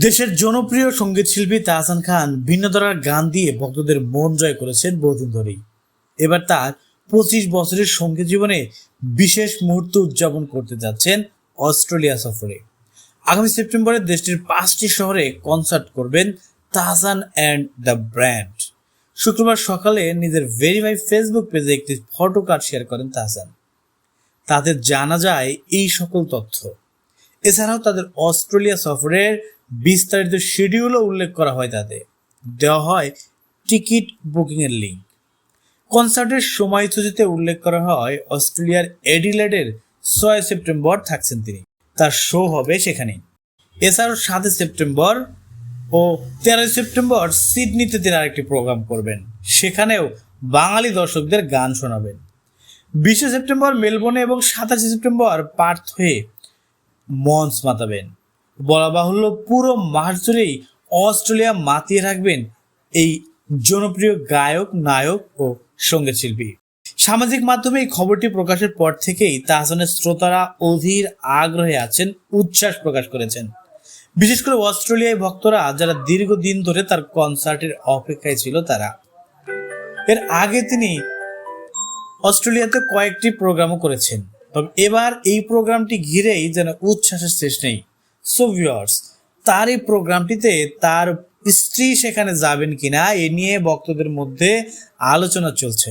দেশের জনপ্রিয় সংগীত শিল্পী তাহসান খান ভিন্ন ধারার গান দিয়ে ভক্তদের মন জয় করেছেন বহুদিন ধরেই। এবার তার পঁচিশ বছরের সংগীত জীবনে বিশেষ মুহূর্ত উদযাপন করতে যাচ্ছেন অস্ট্রেলিয়া সফরে। আগামী সেপ্টেম্বরে দেশটির পাঁচটি শহরে কনসার্ট করবেন তাহসান অ্যান্ড দ্য ব্র্যান্ড। শুক্রবার সকালে নিজের ভেরিফাই ফেসবুক পেজে একটি ফটো কার্ড শেয়ার করেন তাহসান। তাদের জানা যায় এই সকল তথ্য। এছাড়াও তাদের অস্ট্রেলিয়া সফরের বিস্তারিত শিডিউলও উল্লেখ করা হয় তাতে। দেওয়া হয় টিকিট বুকিংয়ের লিঙ্ক কনসার্টের সময়সূচিতে উল্লেখ করা হয় অস্ট্রেলিয়ার এডিলেডের ছয় সেপ্টেম্বর থাকছেন তিনি। তার শো হবে সেখানেই। এছাড়াও সাতই সেপ্টেম্বর ও তেরোই সেপ্টেম্বর সিডনিতে তিনি আরেকটি প্রোগ্রাম করবেন। সেখানেও বাঙালি দর্শকদের গান শোনাবেন। বিশে সেপ্টেম্বর মেলবোর্নে এবং সাতাশে সেপ্টেম্বর পার্থ হয়ে মঞ্চ মাতাবেন। বলা বাহুল্য পুরো মাস জুড়েই অস্ট্রেলিয়া মাতিয়ে রাখবেন এই জনপ্রিয় গায়ক, নায়ক ও সংগীত শিল্পী সামাজিক মাধ্যমে এই খবরটি প্রকাশের পর থেকেই তাহসানের শ্রোতারা অধীর আগ্রহে আছেন, উচ্ছ্বাস প্রকাশ করেছেন। বিশেষ করে অস্ট্রেলিয়ায় ভক্তরা, যারা দীর্ঘদিন ধরে তার কনসার্টের অপেক্ষায় ছিল তারা। এর আগে তিনি অস্ট্রেলিয়াতে কয়েকটি প্রোগ্রামও করেছেন। তবে এবার এই প্রোগ্রামটি ঘিরেই যেন উচ্ছ্বাসের শেষ নেই। সো ভিউয়ার্স তার এই প্রোগ্রামটিতে তার স্ত্রী সেখানে যাবেন কিনা এ নিয়ে ভক্তদের মধ্যে আলোচনা চলছে।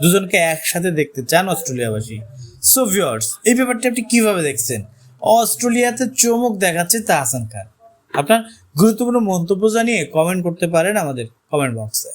দুজনকে একসাথে দেখতে চান অস্ট্রেলিয়াবাসী। সো ভিউয়ার্স এই ব্যাপারটি আপনি কীভাবে দেখছেন? অস্ট্রেলিয়াতে চমক দেখাচ্ছে তা তাহসান খান। আপনার গুরুত্বপূর্ণ মন্তব্য জানিয়ে কমেন্ট করতে পারেন আমাদের কমেন্ট বক্সে